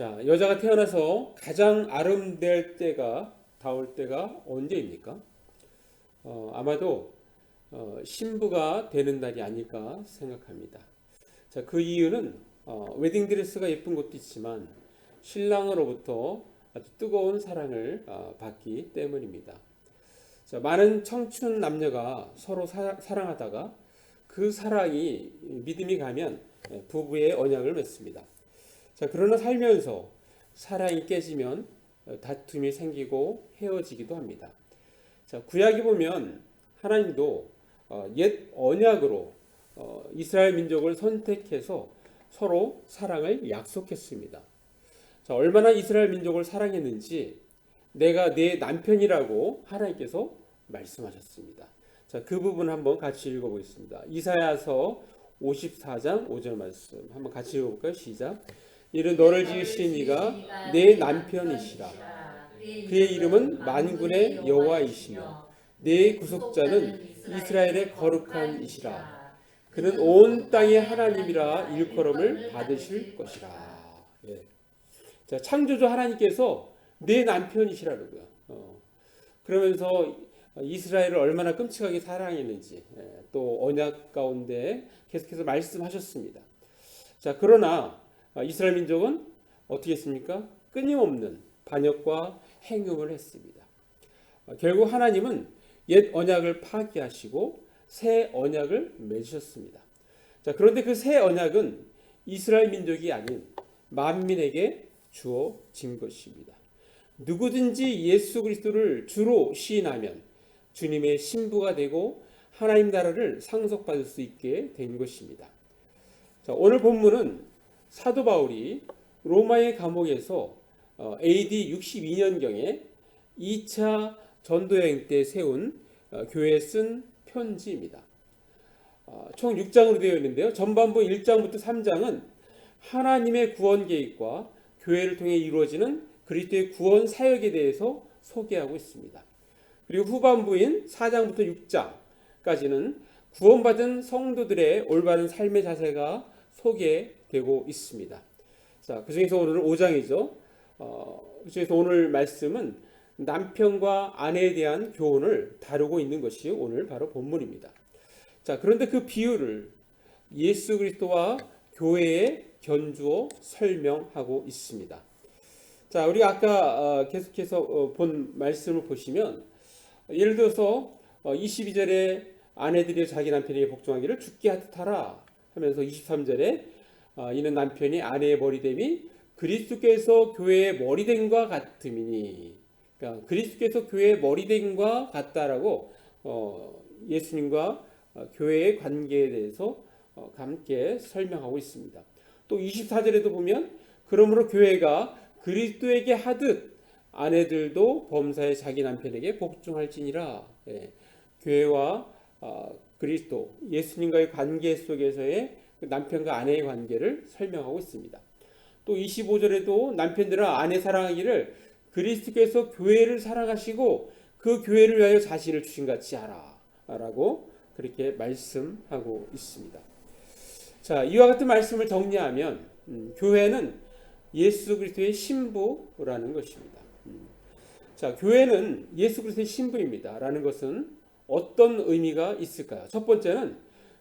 자, 여자가 태어나서 가장 아름될 때가 다올 때가 언제입니까? 어, 아마도 어, 신부가 되는 날이 아닐까 생각합니다. 자, 그 이유는 어, 웨딩드레스가 예쁜 것도 있지만 신랑으로부터 아주 뜨거운 사랑을 어, 받기 때문입니다. 자, 많은 청춘 남녀가 서로 사, 사랑하다가 그 사랑이 믿음이 가면 예, 부부의 언약을 맺습니다. 자, 그러나 살면서 사랑이 깨지면 어, 다툼이 생기고 헤어지기도 합니다. 자, 구약에 보면 하나님도 어, 옛 언약으로 어, 이스라엘 민족을 선택해서 서로 사랑을 약속했습니다. 자, 얼마나 이스라엘 민족을 사랑했는지 내가 내 남편이라고 하나님께서 말씀하셨습니다. 자, 그 부분 한번 같이 읽어보겠습니다. 이사야서 54장 5절 말씀 한번 같이 읽어볼까요? 시작. 이는 너를 지으신 이가 내 남편이시라. 그의 이름은 만군의 여호와이시며 내 구속자는 이스라엘의 거룩한 이시라. 그는 온 땅의 하나님이라 일컬음을 받으실 것이라. 예. 자, 창조주 하나님께서 내 남편이시라고요. 어. 그러면서 이스라엘을 얼마나 끔찍하게 사랑했는지 예, 또 언약 가운데 계속해서 말씀하셨습니다. 자, 그러나 이스라엘 민족은 어떻게 했습니까? 끊임없는 반역과 행음을 했습니다. 어, 결국 하나님은 옛 언약을 파기하시고 새 언약을 맺으셨습니다. 자, 그런데 그 새 언약은 이스라엘 민족이 아닌 만민에게 주어진 것입니다. 누구든지 예수 그리스도를 주로 시인하면 주님의 신부가 되고 하나님 나라를 상속받을 수 있게 된 것입니다. 자, 오늘 본문은 사도 바울이 로마의 감옥에서 어, AD 62년경에 2차 전도 여행 때 세운 어, 교회에 쓴 편지입니다. 어, 총 6장으로 되어 있는데요. 전반부 1장부터 3장은 하나님의 구원 계획과 교회를 통해 이루어지는 그리스도의 구원 사역에 대해서 소개하고 있습니다. 그리고 후반부인 4장부터 6장까지는 구원받은 성도들의 올바른 삶의 자세가 소개되고 있습니다. 자, 그 중에서 오늘은 5장이죠. 어, 그 중에서 오늘 말씀은 남편과 아내에 대한 교훈을 다루고 있는 것이 오늘 바로 본문입니다. 자, 그런데 그 비유를 예수 그리스도와 교회에 견주어 설명하고 있습니다. 자, 우리가 아까 어, 계속해서 어, 본 말씀을 보시면 예를 들어서 22절에 아내들이 자기 남편에게 복종하기를 죽게 하듯 하라 하면서 23절에 어, 이는 남편이 아내의 머리됨이 그리스도께서 교회의 머리됨과 같음이니 그러니까 그리스도께서 교회의 머리됨과 같다라고 예수님과 교회의 관계에 대해서 함께 설명하고 있습니다. 또 24절에도 보면 그러므로 교회가 그리스도에게 하듯 아내들도 범사에 자기 남편에게 복종할지니라. 예, 교회와 어, 그리스도 예수님과의 관계 속에서의 그 남편과 아내의 관계를 설명하고 있습니다. 또 25절에도 남편들은 아내 사랑하기를 그리스도께서 교회를 사랑하시고 그 교회를 위하여 자신을 주신 같이 하라 라고 그렇게 말씀하고 있습니다. 자, 이와 같은 말씀을 정리하면 음, 교회는 예수 그리스도의 신부라는 것입니다. 음. 자, 교회는 예수 그리스도의 신부입니다 라는 것은 어떤 의미가 있을까요? 첫 번째는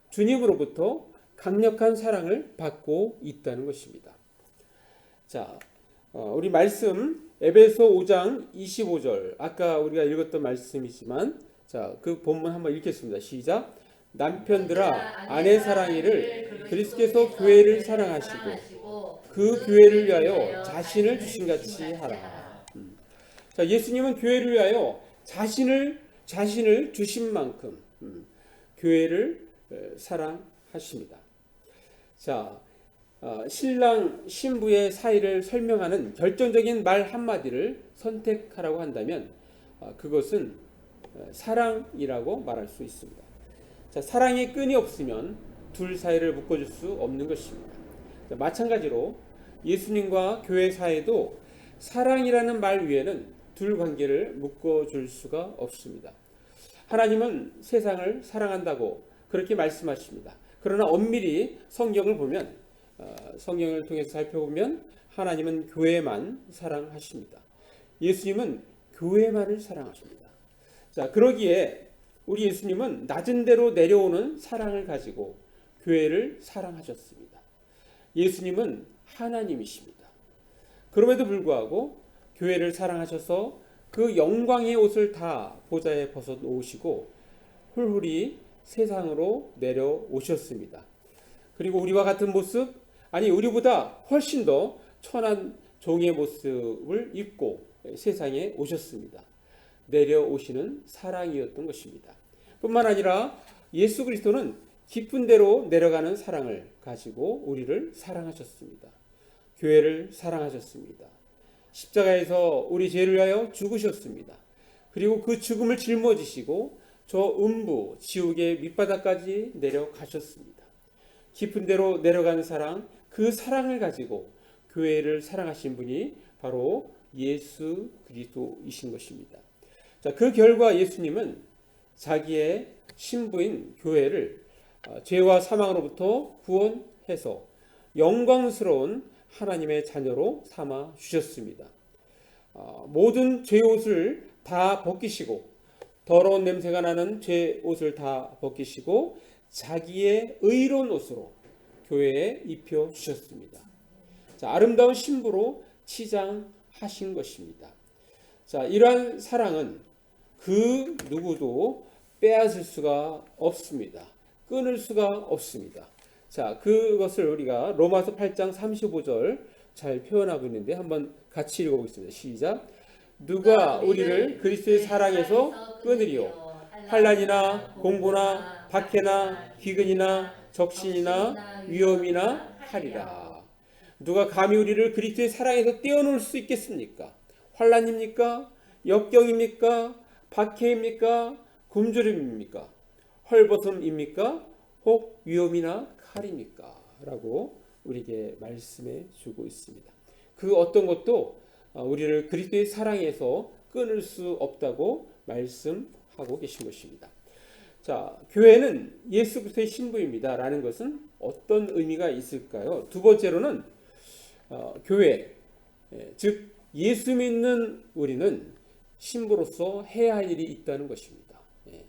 주님으로부터 강력한 사랑을 받고 있다는 것입니다. 자, 어, 우리 말씀 에베소 5장 25절 아까 우리가 읽었던 말씀이지만 자, 그 본문 한번 읽겠습니다. 시작. 남편들아 아내 사랑이를 그리스도께서 교회를 사랑하시고 그 교회를 위하여 자신을 주신 같이 하라. 음. 자, 예수님은 교회를 위하여 자신을 자신을 주신 만큼 음, 교회를 사랑하십니다. 자, 어, 신랑 신부의 사이를 설명하는 결정적인 말 한마디를 선택하라고 한다면 어, 그것은 사랑이라고 말할 수 있습니다. 자, 사랑의 끈이 없으면 둘 사이를 묶어줄 수 없는 것입니다. 자, 마찬가지로 예수님과 교회 사이도 사랑이라는 말 위에는 둘 관계를 묶어줄 수가 없습니다. 하나님은 세상을 사랑한다고 그렇게 말씀하십니다. 그러나 엄밀히 성경을 보면 어, 성경을 통해서 살펴보면 하나님은 교회만 사랑하십니다. 예수님은 교회만을 사랑하십니다. 자, 그러기에 우리 예수님은 낮은 데로 내려오는 사랑을 가지고 교회를 사랑하셨습니다. 예수님은 하나님이십니다. 그럼에도 불구하고 교회를 사랑하셔서 그 영광의 옷을 다 보좌에 벗어 놓으시고 훌훌히 세상으로 내려오셨습니다. 그리고 우리와 같은 모습, 아니 우리보다 훨씬 더 천한 종의 모습을 입고 세상에 오셨습니다. 내려오시는 사랑이었던 것입니다. 뿐만 아니라 예수 그리스도는 깊은 데로 내려가는 사랑을 가지고 우리를 사랑하셨습니다. 교회를 사랑하셨습니다. 십자가에서 우리 죄를 위하여 죽으셨습니다. 그리고 그 죽음을 짊어지시고 저 음부 지옥의 밑바닥까지 내려가셨습니다. 깊은 데로 내려가는 사랑, 그 사랑을 가지고 교회를 사랑하신 분이 바로 예수 그리스도이신 것입니다. 자, 그 결과 예수님은 자기의 신부인 교회를 어, 죄와 사망으로부터 구원해서 영광스러운 하나님의 자녀로 삼아 주셨습니다. 어, 모든 죄 옷을 다 벗기시고 더러운 냄새가 나는 죄 옷을 다 벗기시고 자기의 의로운 옷으로 교회에 입혀 주셨습니다. 자, 아름다운 신부로 치장하신 것입니다. 자, 이러한 사랑은 그 누구도 빼앗을 수가 없습니다. 끊을 수가 없습니다. 자, 그것을 우리가 로마서 8장 35절 잘 표현하고 있는데 한번 같이 읽어보겠습니다. 시작. 누가 우리를 그리스도의 사랑에서 끊으리요? 환란이나 공고나 박해나 기근이나 적신이나 위험이나 하리라. 누가 감히 우리를 그리스도의 사랑에서 떼어놓을 수 있겠습니까? 환란입니까? 역경입니까? 박해입니까? 굶주림입니까? 헐벗음입니까? 혹 위험이나 칼입니까? 라고 우리에게 말씀해 주고 있습니다. 그 어떤 것도 어, 우리를 그리스도의 사랑에서 끊을 수 없다고 말씀하고 계신 것입니다. 자, 교회는 예수 그리스도의 신부입니다 라는 것은 어떤 의미가 있을까요? 두 번째로는 어, 교회, 예, 즉 예수 믿는 우리는 신부로서 해야 할 일이 있다는 것입니다. 예.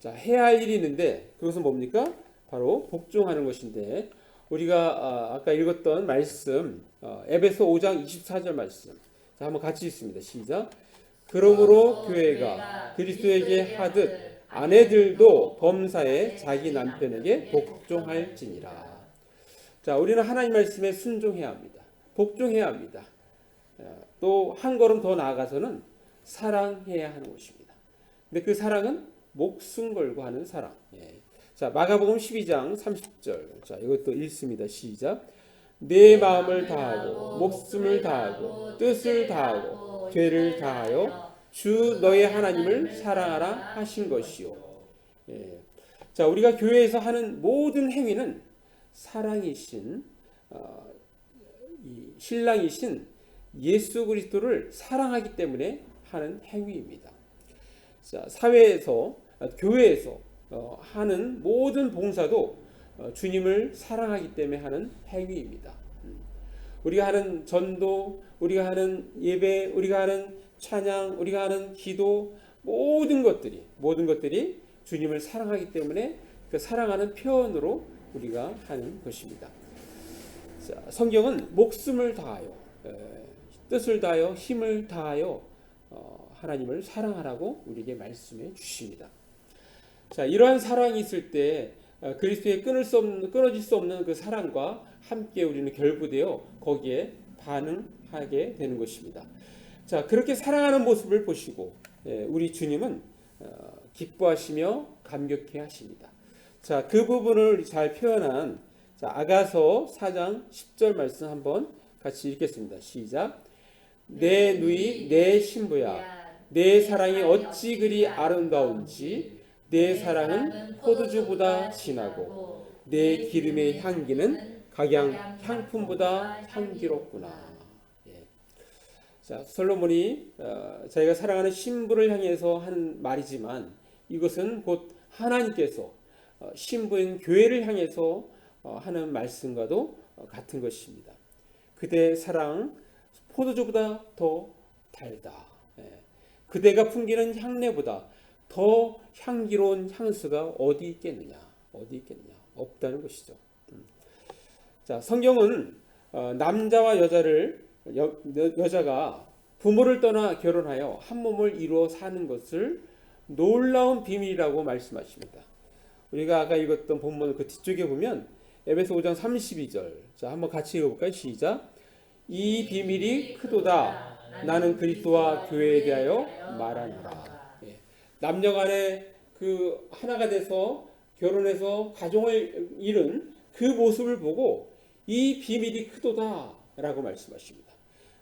자, 해야 할 일이 있는데 그것은 뭡니까? 바로 복종하는 것인데 우리가 아, 까 읽었던 말씀 어, 에베소 5장 24절 말씀 자 한번 같이 읽습니다. 시작. 그러므로 교회가 그리스도에게 하듯 아내들도 범사에 자기 남편에게 복종할지니라. 자, 우리는 하나님 말씀에 순종해야 합니다. 복종해야 합니다. 어, 또한 걸음 더 나아가서는 사랑해야 하는 것입니다. 근데 그 사랑은 목숨 걸고 하는 사랑. 예. 자, 마가복음 12장 30절. 자, 이것도 읽습니다. 시작. 내 마음을 다하고 목숨을 다하고 뜻을 다하고 죄를 다하여 주 너의 하나님을 사랑하라 하신 것이요. 예. 자, 우리가 교회에서 하는 모든 행위는 사랑이신 어, 신랑이신 예수 그리스도를 사랑하기 때문에 하는 행위입니다. 자, 사회에서 아, 교회에서 어, 하는 모든 봉사도 어, 주님을 사랑하기 때문에 하는 행위입니다. 음. 우리가 하는 전도, 우리가 하는 예배, 우리가 하는 찬양, 우리가 하는 기도 모든 것들이 모든 것들이 주님을 사랑하기 때문에 그 사랑하는 표현으로 우리가 하는 것입니다. 자, 성경은 목숨을 다하여 뜻을 다하여 힘을 다하여 어, 하나님을 사랑하라고 우리에게 말씀해 주십니다. 자, 이러한 사랑이 있을 때 어, 그리스도의 끊을 수 없는 끊어질 수 없는 그 사랑과 함께 우리는 결부되어 거기에 반응하게 되는 것입니다. 자, 그렇게 사랑하는 모습을 보시고 예, 우리 주님은 어, 기뻐하시며 감격해 하십니다. 자, 그 부분을 잘 표현한 자, 아가서 4장 10절 말씀 한번 같이 읽겠습니다. 시작. 내 누이 내 신부야 내 사랑이 어찌 그리 아름다운지 내 사랑은 포도주보다 진하고 내 기름의 향기는 각양 향품보다 향기롭구나. 예. 자 솔로몬이 어, 자기가 사랑하는 신부를 향해서 하는 말이지만 이것은 곧 하나님께서 어, 신부인 교회를 향해서 어, 하는 말씀과도 어, 같은 것입니다. 그대 사랑 포도주보다 더 달다. 예. 그대가 풍기는 향내보다 더 향기로운 향수가 어디 있겠느냐? 어디 있겠느냐? 없다는 것이죠. 음. 자, 성경은 어, 남자와 여자를 여, 자가 부모를 떠나 결혼하여 한 몸을 이루어 사는 것을 놀라운 비밀이라고 말씀하십니다. 우리가 아까 읽었던 본문 그 뒤쪽에 보면 에베소 5장 32절. 자, 한번 같이 읽어볼까요? 시작. 이 비밀이 크도다. 나는 그리스도와 교회에 대하여 말하노라. 예. 남녀 간에 그 하나가 돼서 결혼해서 가정을 이룬 그 모습을 보고 이 비밀이 크도다라고 말씀하십니다.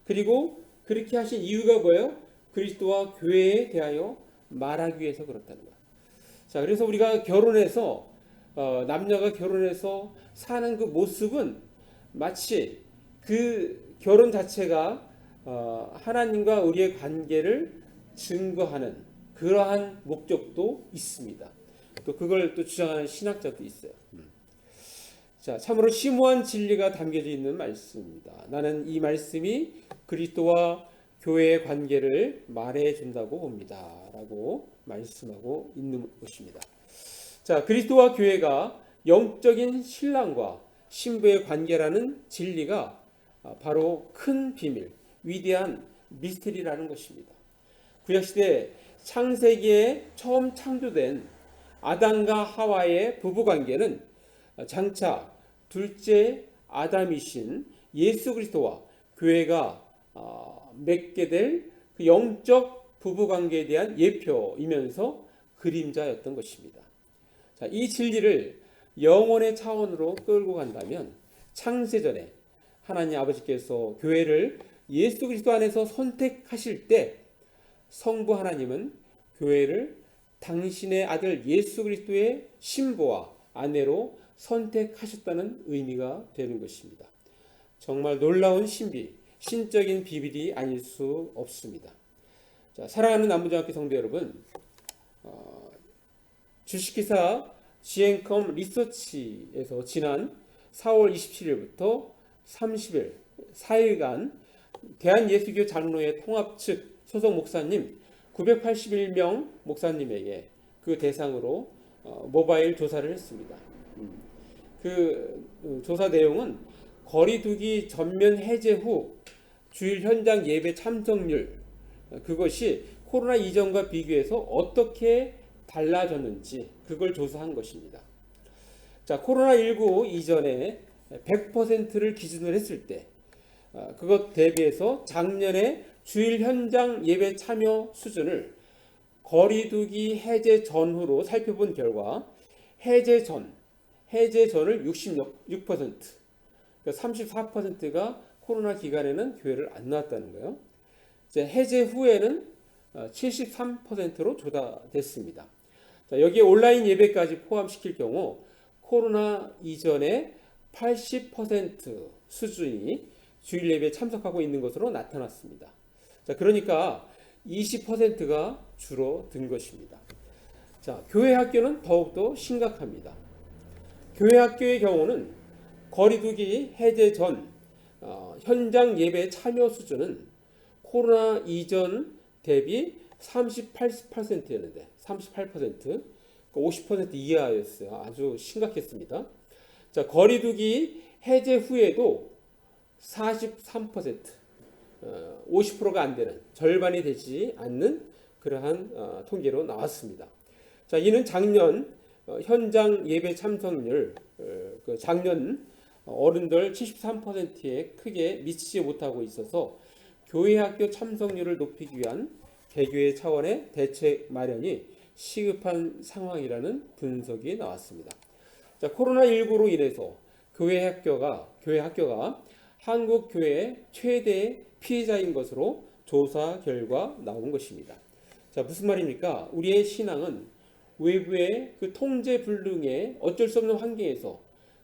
그리고 그렇게 하신 이유가 뭐예요? 그리스도와 교회에 대하여 말하기 위해서 그렇다는 거예요. 자, 그래서 우리가 결혼해서 어, 남녀가 결혼해서 사는 그 모습은 마치 그 결혼 자체가 어, 하나님과 우리의 관계를 증거하는 그러한 목적도 있습니다. 또 그걸 또 주장하는 신학자도 있어요. 자, 참으로 심오한 진리가 담겨져 있는 말씀입니다. 나는 이 말씀이 그리스도와 교회의 관계를 말해 준다고 봅니다. 라고 말씀하고 있는 것입니다. 자, 그리스도와 교회가 영적인 신랑과 신부의 관계라는 진리가 바로 큰 비밀, 위대한 미스터리라는 것입니다. 구약 시대 창세기에 처음 창조된 아담과 하와의 부부관계는 장차 둘째 아담이신 예수 그리스도와 교회가 어, 맺게 될 그 영적 부부관계에 대한 예표이면서 그림자였던 것입니다. 자, 이 진리를 영혼의 차원으로 끌고 간다면 창세전에 하나님 아버지께서 교회를 예수 그리스도 안에서 선택하실 때 성부 하나님은 교회를 당신의 아들 예수 그리스도의 신부와 아내로 선택하셨다는 의미가 되는 것입니다. 정말 놀라운 신비, 신적인 비밀이 아닐 수 없습니다. 자, 사랑하는 남부장학교 성도 여러분, 어, 주식기사 지행컴 리서치에서 지난 4월 27일부터 30일 4일간 대한예수교 장로회 통합 측 소속 목사님 981명 목사님에게 그 대상으로 어, 모바일 조사를 했습니다. 음. 그 어, 조사 내용은 거리두기 전면 해제 후 주일 현장 예배 참석률 어, 그것이 코로나 이전과 비교해서 어떻게 달라졌는지 그걸 조사한 것입니다. 자, 코로나19 이전에 100%를 기준으로 했을 때 어, 그것 대비해서 작년에 주일 현장 예배 참여 수준을 거리두기 해제 전후로 살펴본 결과 해제 전, 해제 전을 66%, 그러니까 34%가 코로나 기간에는 교회를 안 나왔다는 거예요. 이제 해제 후에는 73%로 어, 조사됐습니다. 자, 여기에 온라인 예배까지 포함시킬 경우 코로나 이전에 80% 수준이 주일 예배에 참석하고 있는 것으로 나타났습니다. 자, 그러니까 20%가 줄어든 것입니다. 자, 교회 학교는 더욱더 심각합니다. 교회 학교의 경우는 거리두기 해제 전 어, 현장 예배 참여 수준은 코로나 이전 대비 38%였는데 38% 50% 이하였어요. 아주 심각했습니다. 자, 거리두기 해제 후에도 43% 어, 50%가 안 되는 절반이 되지 않는 그러한 어, 통계로 나왔습니다. 자, 이는 작년 어, 현장 예배 참석률 어, 그 작년 어른들 73%에 크게 미치지 못하고 있어서 교회 학교 참석률을 높이기 위한 개교의 차원의 대책 마련이 시급한 상황이라는 분석이 나왔습니다. 자, 코로나19로 인해서 교회 학교가 교회 학교가 한국 교회의 최대 피해자인 것으로 조사 결과 나온 것입니다. 자, 무슨 말입니까? 우리의 신앙은 외부의 그 통제 불능의 어쩔 수 없는 환경에서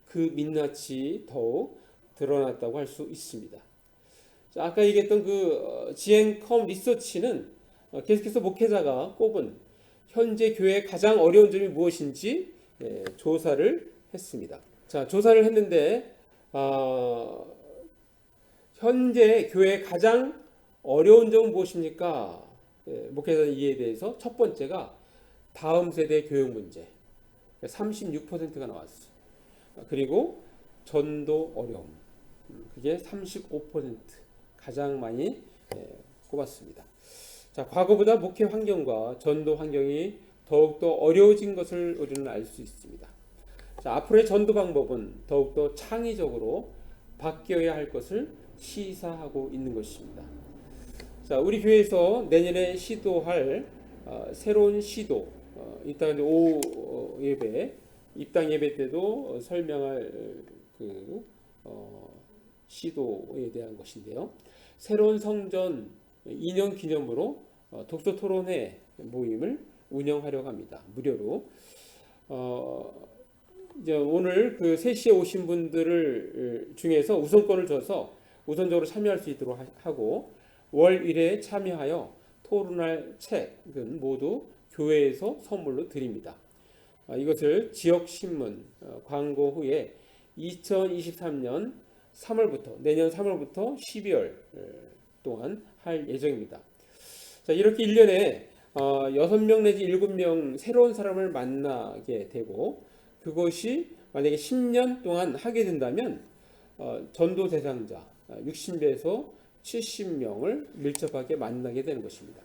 그 민낯이 더욱 드러났다고 할 수 있습니다. 자, 아까 얘기했던 그 지행컴 리서치는 어, 계속해서 목회자가 꼽은 현재 교회의 가장 어려운 점이 무엇인지 예, 조사를 했습니다. 자, 조사를 했는데 어, 현재 교회 가장 어려운 점은 무엇입니까? 예, 목회자 이에 대해서 첫 번째가 다음 세대 교육 문제 36%가 나왔어. 그리고 전도 어려움 음, 그게 35% 가장 많이 예, 꼽았습니다. 자 과거보다 목회 환경과 전도 환경이 더욱더 어려워진 것을 우리는 알 수 있습니다. 자 앞으로의 전도 방법은 더욱더 창의적으로 바뀌어야 할 것을 시사하고 있는 것입니다. 자, 우리 교회에서 내년에 시도할 어, 새로운 시도, 어, 이따 이제 오후 어, 예배, 입당 예배 때도 어, 설명할 그 어, 시도에 대한 것인데요. 새로운 성전 2년 기념으로 어, 독서 토론회 모임을 운영하려고 합니다. 무료로. 어, 이제 오늘 그 3시에 오신 분들을 중에서 우선권을 줘서 우선적으로 참여할 수 있도록 하- 하고 월 1회 참여하여 토론할 책은 모두 교회에서 선물로 드립니다. 아, 이것을 지역 신문 어, 광고 후에 2023년 3월부터 내년 3월부터 12월 동안 할 예정입니다. 자, 이렇게 1년에 어, 6명 내지 7명 새로운 사람을 만나게 되고 그것이 만약에 10년 동안 하게 된다면 어, 전도 대상자 60에서 70명을 밀접하게 만나게 되는 것입니다.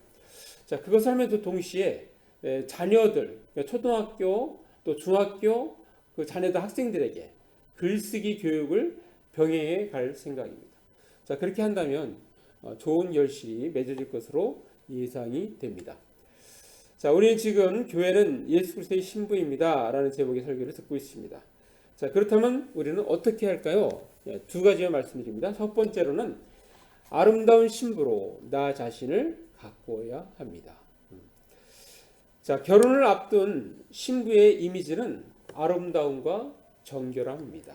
자, 그것을 하면서 동시에 에, 자녀들, 그러니까 초등학교 또 중학교 그 자녀들 학생들에게 글쓰기 교육을 병행해 갈 생각입니다. 자, 그렇게 한다면 어, 좋은 결실이 맺어질 것으로 예상이 됩니다. 자, 우리는 지금 교회는 예수 그리스도의 신부입니다 라는 제목의 설교를 듣고 있습니다. 자, 그렇다면 우리는 어떻게 할까요? 예, 두 가지만 말씀드립니다. 첫 번째로는 아름다운 신부로 나 자신을 가꾸어야 합니다. 음. 자, 결혼을 앞둔 신부의 이미지는 아름다움과 정결함입니다.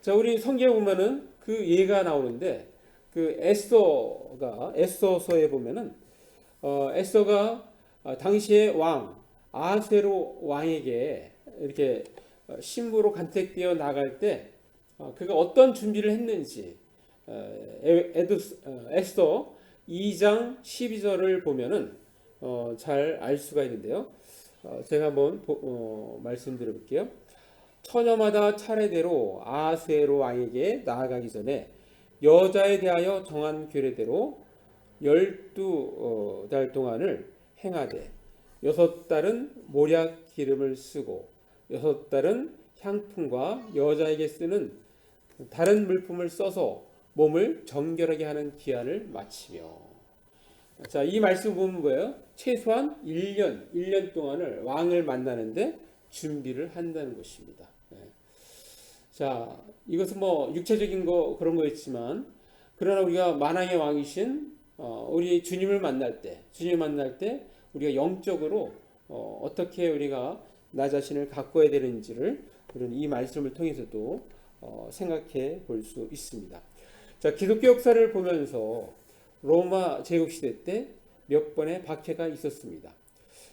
자, 우리 성경에 보면은 그 예가 나오는데 그 에스더가 에스더서에 보면은 어, 에스더가 어, 당시의 왕 아하세로 왕에게 이렇게 어, 신부로 간택되어 나갈 때 어, 그가 어떤 준비를 했는지 어, 에- 에드- 어, 에스더 2장 12절을 보면은 어, 잘알 수가 있는데요. 어, 제가 한번 보- 어, 말씀드려 볼게요. 처녀마다 차례대로 아하수에로 왕에게 나아가기 전에 여자에 대하여 정한 규례대로 열두 어, 달 동안을 행하되 여섯 달은 모략 기름을 쓰고 여섯 달은 향품과 여자에게 쓰는 다른 물품을 써서 몸을 정결하게 하는 기한을 마치며 자, 이 말씀 보면 뭐예요? 최소한 1년, 1년 동안을 왕을 만나는데 준비를 한다는 것입니다. 네. 자, 이것은 뭐 육체적인 거 그런 거였지만 그러나 우리가 만왕의 왕이신 어, 우리 주님을 만날 때, 주님을 만날 때 우리가 영적으로 어, 어떻게 우리가 나 자신을 가꿔야 되는지를 우리는 이 말씀을 통해서도 어, 생각해 볼 수 있습니다. 자, 기독교 역사를 보면서 로마 제국 시대 때 몇 번의 박해가 있었습니다.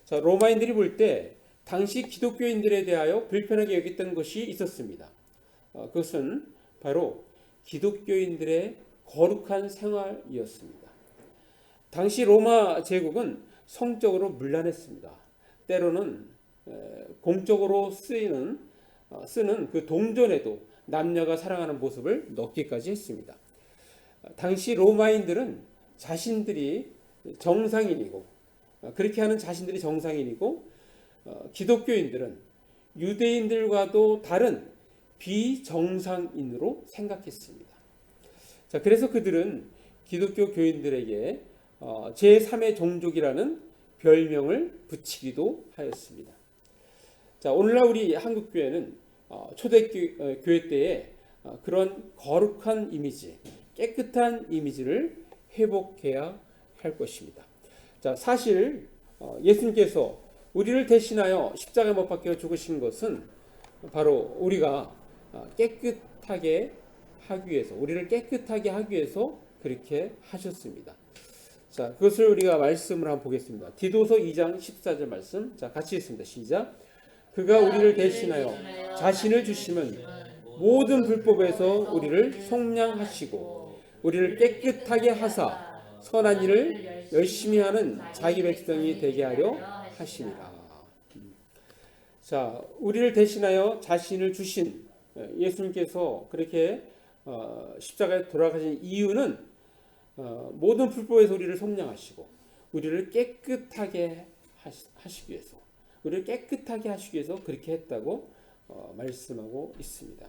자, 로마인들이 볼 때 당시 기독교인들에 대하여 불편하게 여겼던 것이 있었습니다. 어, 그것은 바로 기독교인들의 거룩한 생활이었습니다. 당시 로마 제국은 성적으로 문란했습니다. 때로는 에, 공적으로 쓰이는 어, 쓰는 그 동전에도 남녀가 사랑하는 모습을 넣기까지 했습니다. 어, 당시 로마인들은 자신들이 정상인이고 어, 그렇게 하는 자신들이 정상인이고 어, 기독교인들은 유대인들과도 다른 비정상인으로 생각했습니다. 자, 그래서 그들은 기독교 교인들에게 어, 제3의 종족이라는 별명을 붙이기도 하였습니다. 자, 오늘날 우리 한국 교회는 어, 초대교회 교회 때에 어, 그런 거룩한 이미지, 깨끗한 이미지를 회복해야 할 것입니다. 자, 사실 어, 예수님께서 우리를 대신하여 십자가에 못 박혀 죽으신 것은 바로 우리가 어, 깨끗하게 하기 위해서, 우리를 깨끗하게 하기 위해서 그렇게 하셨습니다. 자, 그것을 우리가 말씀을 한번 보겠습니다. 디도서 2장 14절 말씀. 자, 같이 읽습니다. 시작. 그가 우리를 대신하여 자신을 주시면 모든 불법에서 우리를 속량하시고 우리를 깨끗하게 하사 선한 일을 열심히 하는 자기 백성이 되게 하려 하심이라. 자, 우리를 대신하여 자신을 주신 예수님께서 그렇게 어, 십자가에 돌아가신 이유는 어, 모든 불법에서 우리를 속량하시고 우리를 깨끗하게 하시- 하시기 위해서 우리를 깨끗하게 하시기 위해서 그렇게 했다고 어, 말씀하고 있습니다.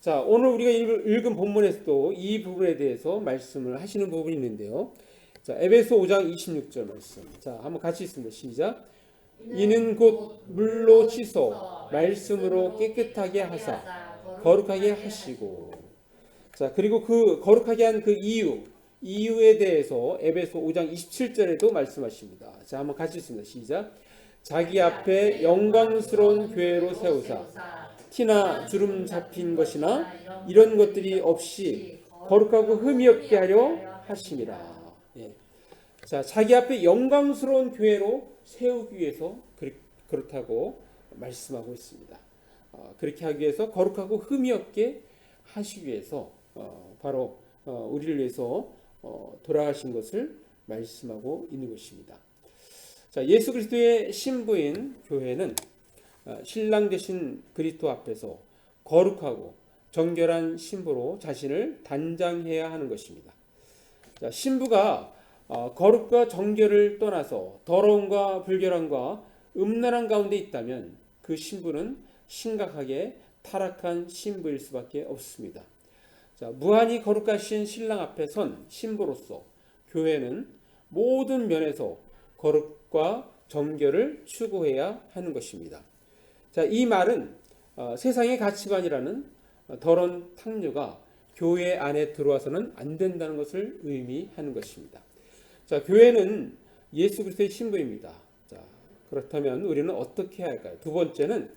자, 오늘 우리가 읽- 읽은 본문에서도 이 부분에 대해서 말씀을 하시는 부분이 있는데요. 자, 에베소 5장 26절 말씀. 자, 한번 같이 있습니다. 시작. 이는 곧 물로 씻어 말씀으로 깨끗하게 하사 거룩하게 하시고. 자, 그리고 그 거룩하게 한 그 이유, 이유에 대해서 에베소 5장 27절에도 말씀하십니다. 자, 한번 같이 있습니다. 시작. 자기 앞에 영광스러운 교회로 세우사 티나 주름 잡힌 것이나 이런 것들이 없이 거룩하고 흠이 없게 하려 하심이라. 예. 자, 자기 앞에 영광스러운 교회로 세우기 위해서 그렇- 그렇다고 말씀하고 있습니다. 어, 그렇게 하기 위해서 거룩하고 흠이 없게 하시기 위해서 어, 바로 어, 우리를 위해서 어, 돌아가신 것을 말씀하고 있는 것입니다. 자, 예수 그리스도의 신부인 교회는 어, 신랑 되신 그리스도 앞에서 거룩하고 정결한 신부로 자신을 단장해야 하는 것입니다. 자, 신부가 어, 거룩과 정결을 떠나서 더러움과 불결함과 음란한 가운데 있다면 그 신부는 심각하게 타락한 신부일 수밖에 없습니다. 자, 무한히 거룩하신 신랑 앞에 선 신부로서 교회는 모든 면에서 거룩 과 정결을 추구해야 하는 것입니다. 자, 이 말은 어, 세상의 가치관이라는 어, 더러운 탕류가 교회 안에 들어와서는 안 된다는 것을 의미하는 것입니다. 자, 교회는 예수 그리스도의 신부입니다. 자, 그렇다면 우리는 어떻게 할까요? 두 번째는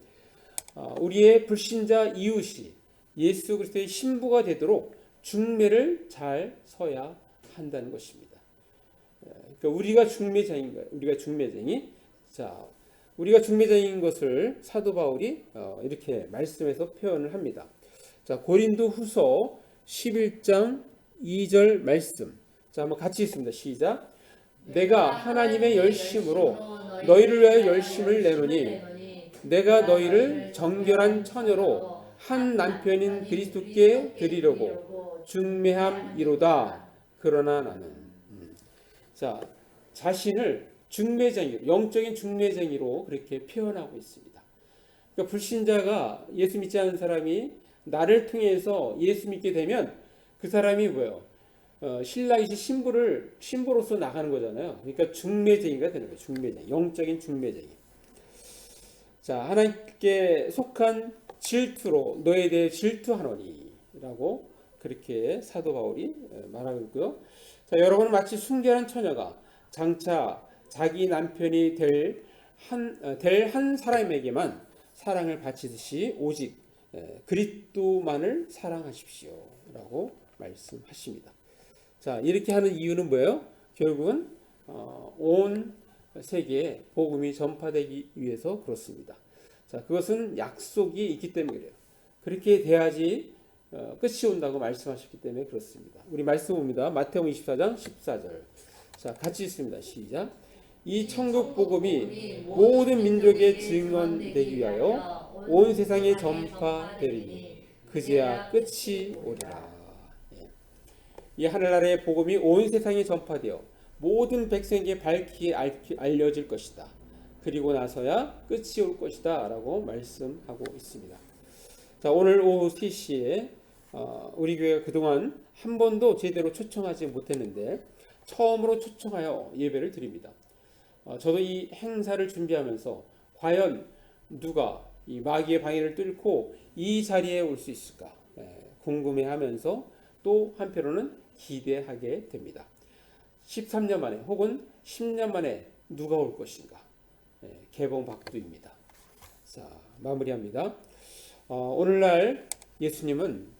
어, 우리의 불신자 이웃이 예수 그리스도의 신부가 되도록 중매를 잘 서야 한다는 것입니다. 에, 그러니까 우리가 중매자인 거예요. 우리가 중매쟁이. 자, 우리가 중매자인 것을 사도 바울이 어, 이렇게 말씀해서 표현을 합니다. 자, 고린도 후서 11장 2절 말씀. 자, 한번 같이 있습니다. 시작. 내가 하나님의 열심으로 너희를 위하여 열심을 내노니 내가 너희를 정결한 처녀로 한 남편인 그리스도께 드리려고 중매함이로다. 그러나 나는 음. 자 자신을 중매쟁이 영적인 중매쟁이로 그렇게 표현하고 있습니다. 그러니까 불신자가 예수 믿지 않은 사람이 나를 통해서 예수 믿게 되면 그 사람이 뭐예요? 어, 신랑이신 신부를 신부로서 나가는 거잖아요. 그러니까 중매쟁이가 되는 거예요. 중매쟁이, 영적인 중매쟁이. 자 하나님께 속한 질투로 너에 대해 질투하노니라고 그렇게 사도 바울이 말하고 있고요. 자 여러분은 마치 순결한 처녀가 장차 자기 남편이 될 한 될 한 사람에게만 사랑을 바치듯이 오직 에, 그리스도만을 사랑하십시오 라고 말씀하십니다. 자 이렇게 하는 이유는 뭐예요? 결국은 어, 온 세계에 복음이 전파되기 위해서 그렇습니다. 자 그것은 약속이 있기 때문에 그래요. 그렇게 돼야지 어, 끝이 온다고 말씀하셨기 때문에 그렇습니다. 우리 말씀 봅니다. 마태복음 24장 14절. 자 같이 있습니다. 시작. 이 천국 복음이 모든 민족의 증언되기 위하여 온 세상에 전파되리니 그제야 끝이 오리라. 예. 이 하늘나라의 복음이 온 세상에 전파되어 모든 백성에게 밝히 알- 알려질 것이다. 그리고 나서야 끝이 올 것이다. 라고 말씀하고 있습니다. 자, 오늘 오후 3시에 어, 우리 교회가 그동안 한 번도 제대로 초청하지 못했는데 처음으로 초청하여 예배를 드립니다. 어, 저도 이 행사를 준비하면서 과연 누가 이 마귀의 방해를 뚫고 이 자리에 올 수 있을까 예, 궁금해하면서 또 한편으로는 기대하게 됩니다. 13년 만에 혹은 10년 만에 누가 올 것인가 예, 개봉 박두입니다. 자 마무리합니다. 어, 오늘날 예수님은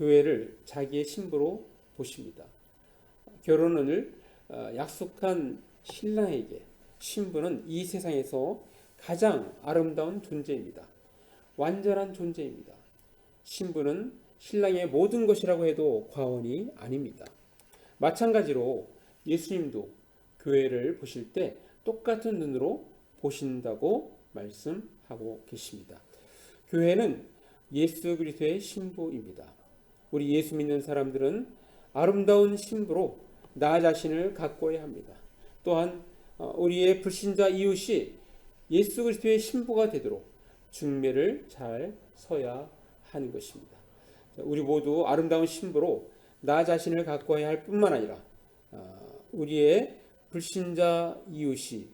교회를 자기의 신부로 보십니다. 결혼을 어, 약속한 신랑에게 신부는 이 세상에서 가장 아름다운 존재입니다. 완전한 존재입니다. 신부는 신랑의 모든 것이라고 해도 과언이 아닙니다. 마찬가지로 예수님도 교회를 보실 때 똑같은 눈으로 보신다고 말씀하고 계십니다. 교회는 예수 그리스도의 신부입니다. 우리 예수 믿는 사람들은 아름다운 신부로 나 자신을 가꿔야 합니다. 또한 어, 우리의 불신자 이웃이 예수 그리스도의 신부가 되도록 중매를 잘 서야 하는 것입니다. 자, 우리 모두 아름다운 신부로 나 자신을 가꿔야 할 뿐만 아니라 어, 우리의 불신자 이웃이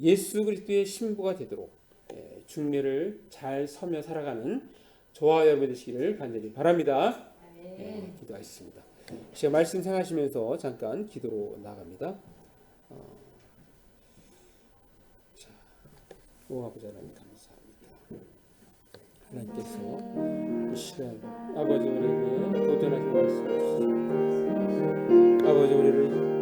예수 그리스도의 신부가 되도록 예, 중매를 잘 서며 살아가는 여러분 되시기를 간절히 바랍니다. 예, 기도하겠습니다. 제가 말씀 생각하시면서 잠깐 기도로 나갑니다. 어, 자, 오 아버지 하나님 감사합니다. 하나님께서 이 시간 아버지 우리에게 도전하게 말씀 주시고 아버지 우리를